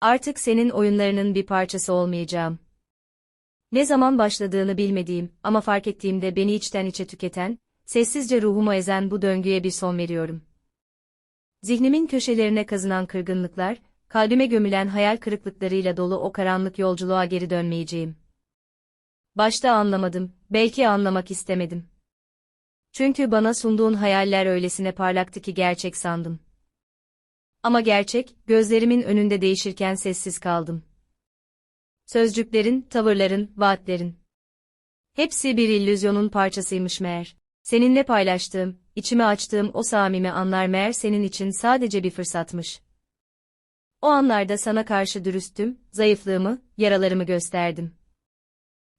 Artık senin oyunlarının bir parçası olmayacağım. Ne zaman başladığını bilmediğim ama fark ettiğimde beni içten içe tüketen, sessizce ruhumu ezen bu döngüye bir son veriyorum. Zihnimin köşelerine kazınan kırgınlıklar, kalbime gömülen hayal kırıklıklarıyla dolu o karanlık yolculuğa geri dönmeyeceğim. Başta anlamadım, belki anlamak istemedim. Çünkü bana sunduğun hayaller öylesine parlaktı ki gerçek sandım. Ama gerçek, gözlerimin önünde değişirken sessiz kaldım. Sözcüklerin, tavırların, vaatlerin. Hepsi bir illüzyonun parçasıymış meğer. Seninle paylaştığım, içime açtığım o samimi anlar meğer senin için sadece bir fırsatmış. O anlarda sana karşı dürüsttüm, zayıflığımı, yaralarımı gösterdim.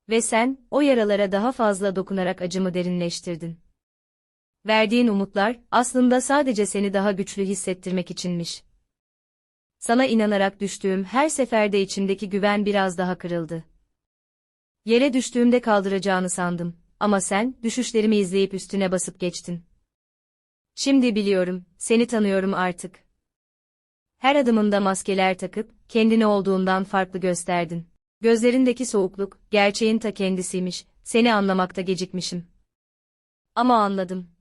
Ve sen, o yaralara daha fazla dokunarak acımı derinleştirdin. Verdiğin umutlar, aslında sadece seni daha güçlü hissettirmek içinmiş. Sana inanarak düştüğüm her seferde içimdeki güven biraz daha kırıldı. Yere düştüğümde kaldıracağını sandım, ama sen, düşüşlerimi izleyip üstüne basıp geçtin. Şimdi biliyorum, seni tanıyorum artık. Her adımında maskeler takıp, kendini olduğundan farklı gösterdin. Gözlerindeki soğukluk, gerçeğin ta kendisiymiş, seni anlamakta gecikmişim. Ama anladım.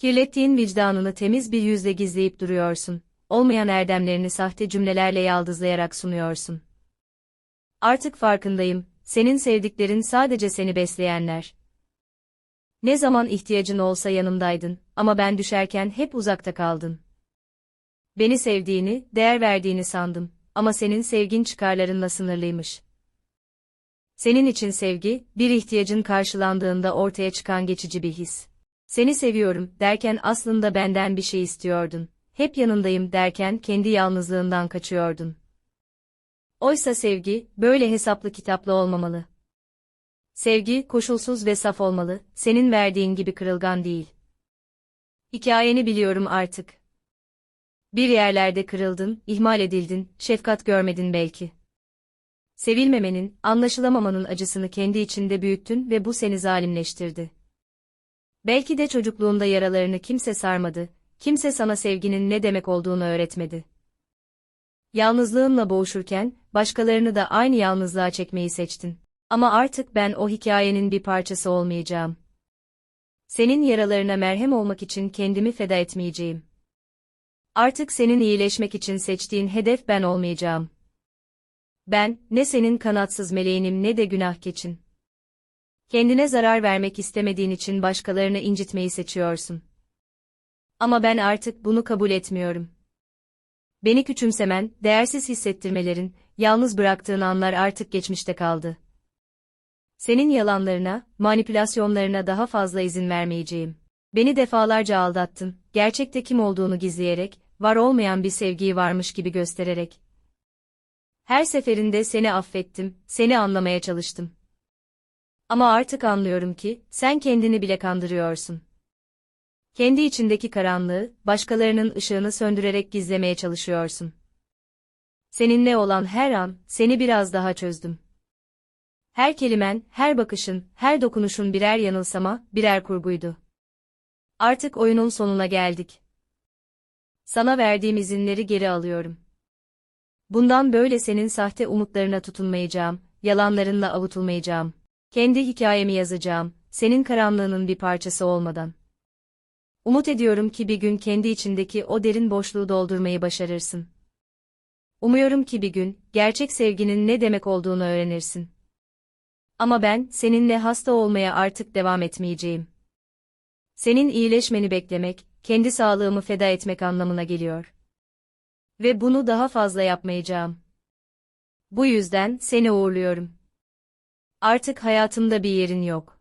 Kirlettiğin vicdanını temiz bir yüzle gizleyip duruyorsun. Olmayan erdemlerini sahte cümlelerle yaldızlayarak sunuyorsun. Artık farkındayım, senin sevdiklerin sadece seni besleyenler. Ne zaman ihtiyacın olsa yanımdaydın ama ben düşerken hep uzakta kaldın. Beni sevdiğini, değer verdiğini sandım ama senin sevgin çıkarlarınla sınırlıymış. Senin için sevgi, bir ihtiyacın karşılandığında ortaya çıkan geçici bir his. Seni seviyorum derken aslında benden bir şey istiyordun. Hep yanındayım derken kendi yalnızlığından kaçıyordun. Oysa sevgi, böyle hesaplı kitaplı olmamalı. Sevgi, koşulsuz ve saf olmalı, senin verdiğin gibi kırılgan değil. Hikayeni biliyorum artık. Bir yerlerde kırıldın, ihmal edildin, şefkat görmedin belki. Sevilmemenin, anlaşılamamanın acısını kendi içinde büyüttün ve bu seni zalimleştirdi. Belki de çocukluğunda yaralarını kimse sarmadı, kimse sana sevginin ne demek olduğunu öğretmedi. Yalnızlığınla boğuşurken, başkalarını da aynı yalnızlığa çekmeyi seçtin. Ama artık ben o hikayenin bir parçası olmayacağım. Senin yaralarına merhem olmak için kendimi feda etmeyeceğim. Artık senin iyileşmek için seçtiğin hedef ben olmayacağım. Ben, ne senin kanatsız meleğinim ne de günah keçin. Kendine zarar vermek istemediğin için başkalarını incitmeyi seçiyorsun. Ama ben artık bunu kabul etmiyorum. Beni küçümsemen, değersiz hissettirmelerin, yalnız bıraktığın anlar artık geçmişte kaldı. Senin yalanlarına, manipülasyonlarına daha fazla izin vermeyeceğim. Beni defalarca aldattın, gerçekte kim olduğunu gizleyerek, var olmayan bir sevgiyi varmış gibi göstererek. Her seferinde seni affettim, seni anlamaya çalıştım. Ama artık anlıyorum ki, sen kendini bile kandırıyorsun. Kendi içindeki karanlığı, başkalarının ışığını söndürerek gizlemeye çalışıyorsun. Seninle olan her an, seni biraz daha çözdüm. Her kelimen, her bakışın, her dokunuşun birer yanılsama, birer kurguydu. Artık oyunun sonuna geldik. Sana verdiğim izinleri geri alıyorum. Bundan böyle senin sahte umutlarına tutunmayacağım, yalanlarınla avutulmayacağım. Kendi hikayemi yazacağım, senin karanlığının bir parçası olmadan. Umut ediyorum ki bir gün kendi içindeki o derin boşluğu doldurmayı başarırsın. Umuyorum ki bir gün, gerçek sevginin ne demek olduğunu öğrenirsin. Ama ben, seninle hasta olmaya artık devam etmeyeceğim. Senin iyileşmeni beklemek, kendi sağlığımı feda etmek anlamına geliyor. Ve bunu daha fazla yapmayacağım. Bu yüzden seni uğurluyorum. Artık hayatımda bir yerin yok.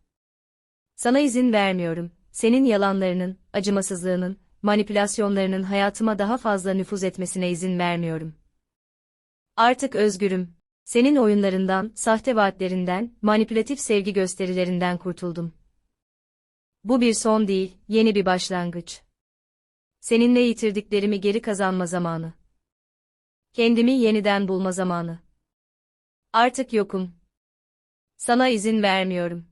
Sana izin vermiyorum, senin yalanlarının, acımasızlığının, manipülasyonlarının hayatıma daha fazla nüfuz etmesine izin vermiyorum. Artık özgürüm. Senin oyunlarından, sahte vaatlerinden, manipülatif sevgi gösterilerinden kurtuldum. Bu bir son değil, yeni bir başlangıç. Seninle yitirdiklerimi geri kazanma zamanı. Kendimi yeniden bulma zamanı. Artık yokum. Sana izin vermiyorum.